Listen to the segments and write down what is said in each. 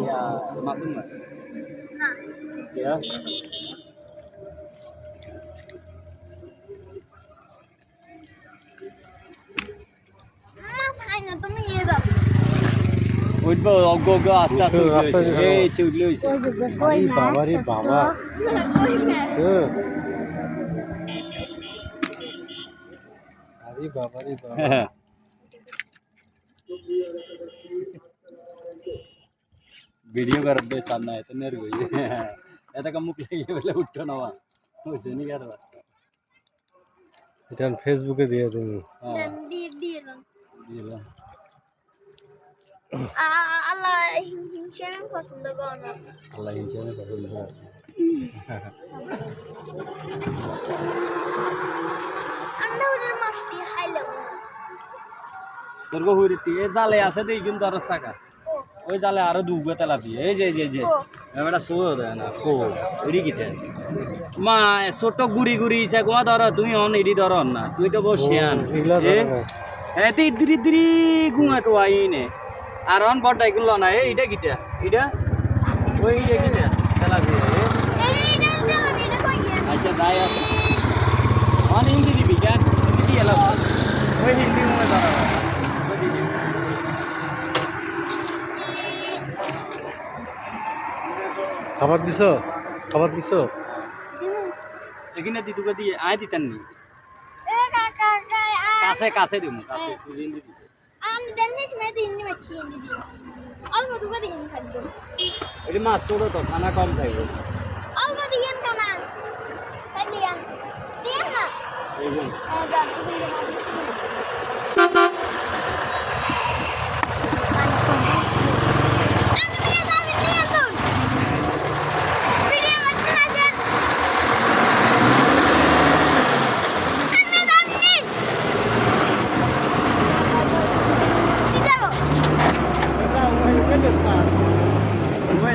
ইয়া মাসুম না না ইয়া মাথায় না তুমি নিয়ে যাও উঠবো অজ্ঞ অজ্ঞ আস্তে আস্তে উঠছে, রাস্তায় উঠে উঠে এই চুটলে হইছে কই আরে না বাবা রে বাবা কই না হ্যাঁ। আরে বাবা রে বাবা ವಿಡಿಯೋ ಬರದ್ದೆ ಚಂದ ಆಯ್ತು ನೆರಗು ಎದಕ್ಕೆ ಮುಕ್ಳಿಗೆ ಬೆಲೆ ಹುಟ್ಟೋ ನಾವ ಹುಸನಿಗಾರ এটা আমি ফেসবুকে দিয়ে দেবো আল্লাহ হিংসামি না আল্লাহ হিংসামি পছন্দ করো আমরা ওদের মাছটি হাইলাম তোর জালে আছে দেই কিন্তু আর চাকা ওই জালে আরও দুবে তেলাপি। এই যে এই যে এই যে। এবারে সো দেয় না কো। এডি কিতে মা ছোট গুড়ি গুড়ি ইসা গোয়া ধর তুমি অন এডি ধর না। তুই তো বসিয়ান এগুলা এ? ধরো। না। এতে ইদ্রি ইদ্রি গুয়া তো আইনে আর অন বড় এগুলো না। এই এটা কিটা এটা ওই এটা কিটা তেলাপি। আচ্ছা যাই আছে অন হিন্দি দিবি কেন হিন্দি এলো ওই হিন্দি মুখে ধরা ওই দিবি। খাবার দিছো? খাবার দিছো? দিমু এখানে দিতুকে দিয়ে আয় দিতেন নি। কাছে কাছে দিব কাছে তুই হিন্দি দিবি। আমি দেননি সময় দিন নি মাছি দিও। অল্প দুটো দিন এটি মাছ ছোট তো খানা কম খাইবে। অল্প দিন কানা খাই দিয়ান দিয়ান না? এই যে। হ্যাঁ যান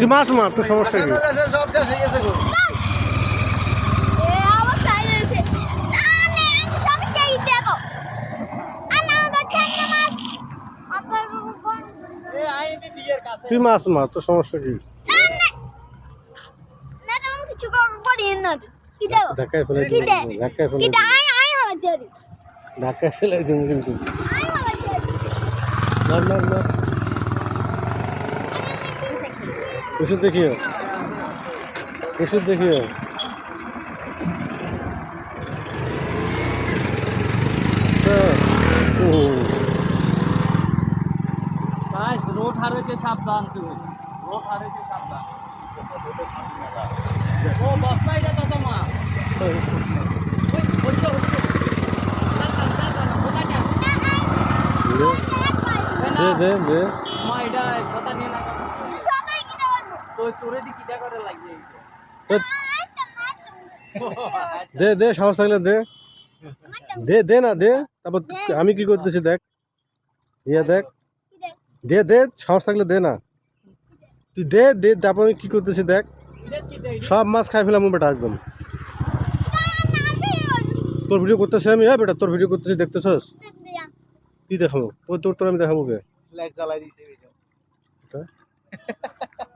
মাছ মার তো সমস্যা কি সব হয়ে তুই মাছ মার সমস্যা কি ধাক্কায় ফেলে ধাক্কায় ফেলে ধাক্কায় ফেলে দিবি কিন্তু আই হতে মার মার মার ওষুধ দেখিও। ওষুধ দেখিও। রোড হার হইতে সাবধান তুই রোড হার হইতে সাবধান। ও বস্তা এটা তোমা বলছো বলছো দে দে দে মা এটা ছতা নিয়ে না তো তোরে দি দে দে সাহস থাকলে দে। দে দে না দে। তারপর আমি কি করতেছি দেখ। ইয়ে দেখ। দে দে সাহস থাকলে দে না। তুই দে দে তারপর আমি কি করতেছি দেখ। সব মাছ খাই ফেলাম বেটা একদম। তোর ভিডিও করতেছি আমি হ্যাঁ বেটা তোর ভিডিও করতেছি দেখতেছস? কি দেখাবো? তোর তোর তোর আমি দেখাবো কে? লাইট জ্বালাই দিছে